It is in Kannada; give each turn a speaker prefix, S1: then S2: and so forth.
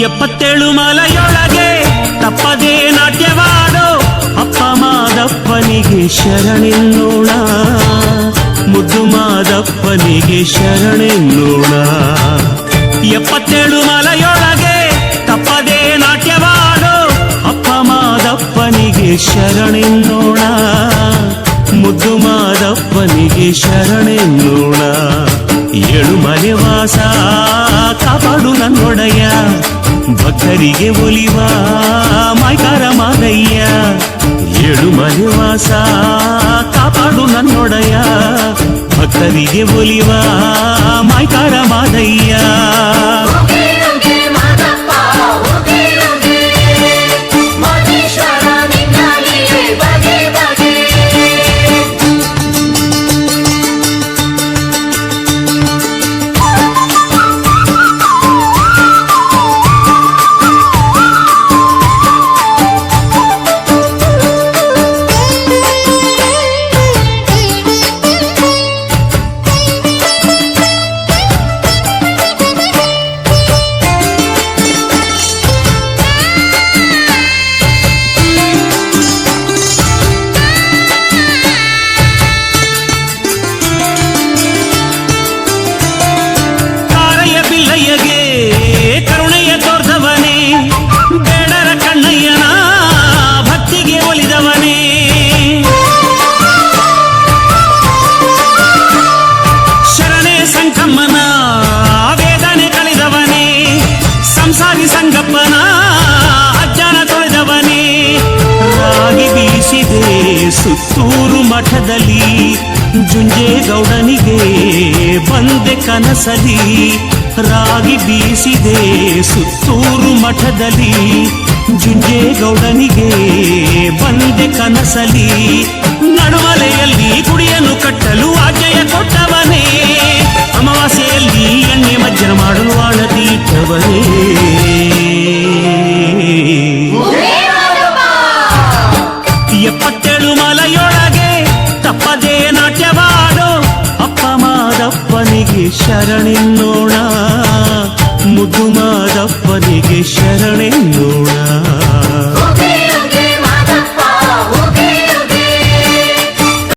S1: ಎಪ್ಪತ್ತೇಳು ಮಲೆಯೊಳಗೆ ತಪ್ಪದೇ ನಾಟ್ಯವಾಡೋ ಅಪ್ಪ ಮಾದಪ್ಪನಿಗೆ ಶರಣೆನ್ನೋಣ. ಮುದ್ದು ಮಾದಪ್ಪನಿಗೆ ಶರಣೆನ್ನೋಣ. ಎಪ್ಪತ್ತೇಳು ಮಲೆಯೊಳಗೆ ತಪ್ಪದೇ ನಾಟ್ಯವಾಡೋ ಅಪ್ಪ ಮಾದಪ್ಪನಿಗೆ ಶರಣೆನ್ನೋಣ. ಮುದ್ದು ಮಾದಪ್ಪನಿಗೆ ಶರಣೆನ್ನೋಣ. ಏಳು ಮನೆ ವಾಸ ಕಾಪಾಡು ನನ್ನೊಡೆಯ. ಭಕ್ತರಿಗೆ ಒಲಿವ ಮೈಕಾರ ಮಾದಯ್ಯ ಏಳು ಮನೆ ವಾಸ ಕಾಪಾಡು ನನ್ನೊಡೆಯ ಭಕ್ತರಿಗೆ ಒಲಿವ ಮೈಕಾರ ಮಾದಯ್ಯ ಸುತ್ತೂರು ಮಠದಲ್ಲಿ ಜುಂಜೇಗೌಡನಿಗೆ ಬಂದೆ ಕನಸಲಿ, ರಾಗಿ ಬೀಸಿದೆ ಸುತ್ತೂರು ಮಠದಲ್ಲಿ ಜುಂಜೇಗೌಡನಿಗೆ ಬಂದೆ ಕನಸಲಿ. ನಡುವಲೆಯಲ್ಲಿ ಗುಡಿಯನ್ನು ಕಟ್ಟಲು ಆಜ್ಞೆಯ ಕೊಟ್ಟವನೇ, ಅಮಾವಾಸ್ಯೆಯಲ್ಲಿ ಎಣ್ಣೆ ಮಜ್ಜನ ಮಾಡಲು ಆಳತೀಟ್ಟವನೇ ಮಾದಪ್ಪನಿಗೆ ಶರಣೆನ್ನೋಣ. ಮುದ್ದು ಮಾದಪ್ಪನಿಗೆ ಶರಣೆನ್ನೋಣ.